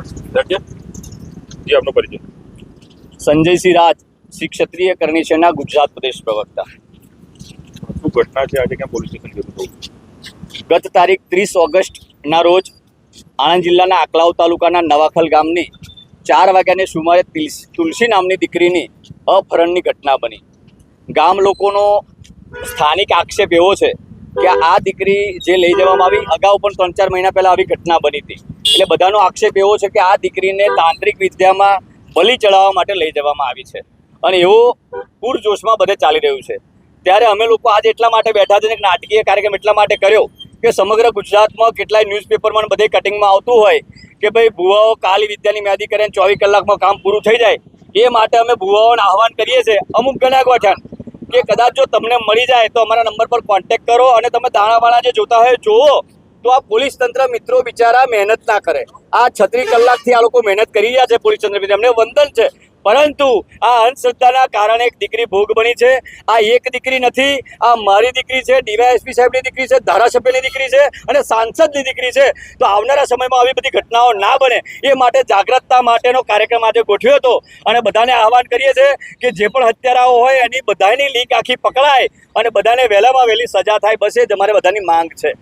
જી આપનો પરિચય. સંજયસિંહ રાજ શ્રી ક્ષત્રિય કરણી સેના ગુજરાત પ્રદેશ પ્રવક્તા. શું ઘટના છે? આજે ક્યાં પોલીસ સ્ટેશન ગત તારીખ ત્રીસ ઓગસ્ટના રોજ આણંદ જિલ્લાના આકલાવ તાલુકાના નવાખલ ગામની ચાર વાગ્યાની સુમારે તિલ- તુલસી નામની દીકરીની અપહરણની ઘટના બની. ગામ લોકોનો સ્થાનિક આક્ષેપ એવો છે કે આ દીકરી જે લઈ જવામાં આવી, અગાઉ પણ ત્રણ ચાર મહિના પહેલા આવી ઘટના બની હતી. એટલે બધાનો આક્ષેપ એવો છે કે આ દીકરીને તાંત્રિક વિદ્યામાં બલિ ચડાવવા માટે લઈ જવામાં આવી છે. અને એવો પૂરજોશમાં બધે ચાલી રહ્યું છે. ત્યારે અમે લોકો આજે એટલા માટે બેઠા છે નાટકીય કાર્યક્રમ એટલા માટે કર્યો કે સમગ્ર ગુજરાતમાં કેટલાય ન્યૂઝપેપરમાં બધે કટિંગમાં આવતું હોય કે ભાઈ ભુવાઓ કાલી વિદ્યાની મ્યાદી કરીને ચોવીસ કલાકમાં કામ પૂરું થઈ જાય. એ માટે અમે ભુવાઓને આહવાન કરીએ છીએ. અમુક ગણ્યા ગોઠાણ કે કદાચ જો તમને મળી જાય તો અમારા નંબર પર કોન્ટેક કરો અને તમે દાણાવાળા જે જોતા હોય જુઓ તો આ પોલીસ તંત્ર મિત્રો બિચારા મહેનત ના કરે. આ છત્રીસ કલાકથી આ લોકો મહેનત કરી રહ્યા છે પોલીસ તંત્ર એમને વંદન છે. પરંતુ આ અંધશ્રદ્ધાના કારણે એક દીકરી ભોગ બની છે. આ એક દીકરી નથી, આ મારી દીકરી છે, ડીવાયએસપી સાહેબની દીકરી છે, ધારાસભ્યની દીકરી છે અને સાંસદની દીકરી છે. તો આવનારા સમયમાં આવી બધી ઘટનાઓ ના બને એ માટે જાગૃતતા માટેનો કાર્યક્રમ આજે ગોઠવ્યો હતો. અને બધાને આહવાન કરીએ છીએ કે જે પણ હત્યારાઓ હોય એની બધાની લીક આખી પકડાય અને બધાને વહેલામાં વહેલી સજા થાય, બસ એ જ અમારે બધાની માંગ છે.